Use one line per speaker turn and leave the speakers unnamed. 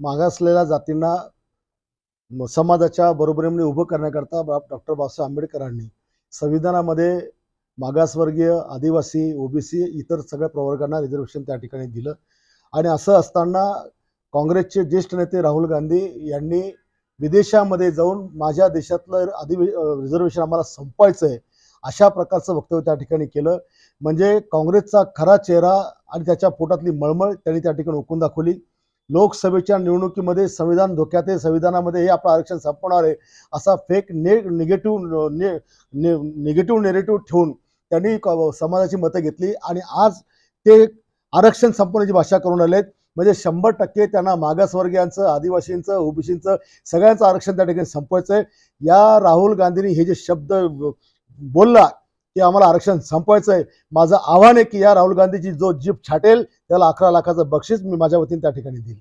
मागासलेल्या जातींना समाजाच्या बरोबरीने उभं करण्याकरता डॉक्टर बाबासाहेब आंबेडकरांनी संविधानामध्ये मागासवर्गीय आदिवासी ओबीसी इतर सगळ्या प्रवर्गांना रिझर्वेशन त्या ठिकाणी दिलं. आणि असं असताना काँग्रेसचे ज्येष्ठ नेते राहुल गांधी यांनी विदेशामध्ये जाऊन माझ्या देशातलं अधि रिझर्वेशन आम्हाला संपवायचं आहे अशा प्रकारचं वक्तव्य त्या ठिकाणी केलं. म्हणजे काँग्रेसचा खरा चेहरा आणि त्याच्या पोटातली मळमळ त्यांनी त्या ठिकाणी ओकून दाखवली. लोकसभेच्या निवडणुकीमध्ये संविधान धोक्यात आहे संविधानामध्ये हे आपलं आरक्षण संपवणार आहे असा फेक ने निगेटिव्ह ने निगेटिव्ह नेरेटिव्ह ठेवून त्यांनी क- समाजाची मतं घेतली आणि आज ते आरक्षण संपवण्याची भाषा करून आलेत म्हणजे शंभर टक्के त्यांना मागासवर्गीयांचं आदिवासींचं ओबीसींचं सगळ्यांचं आरक्षण त्या ठिकाणी संपवायचं आहे या राहुल गांधींनी हे जे शब्द बोलला की आम्हाला आरक्षण संपवायचं आहे माझं आव्हान आहे की या राहुल गांधीची जो जीप छाटेल त्याला अकरा लाखाचं बक्षीस मी माझ्या वतीने त्या ठिकाणी देईल.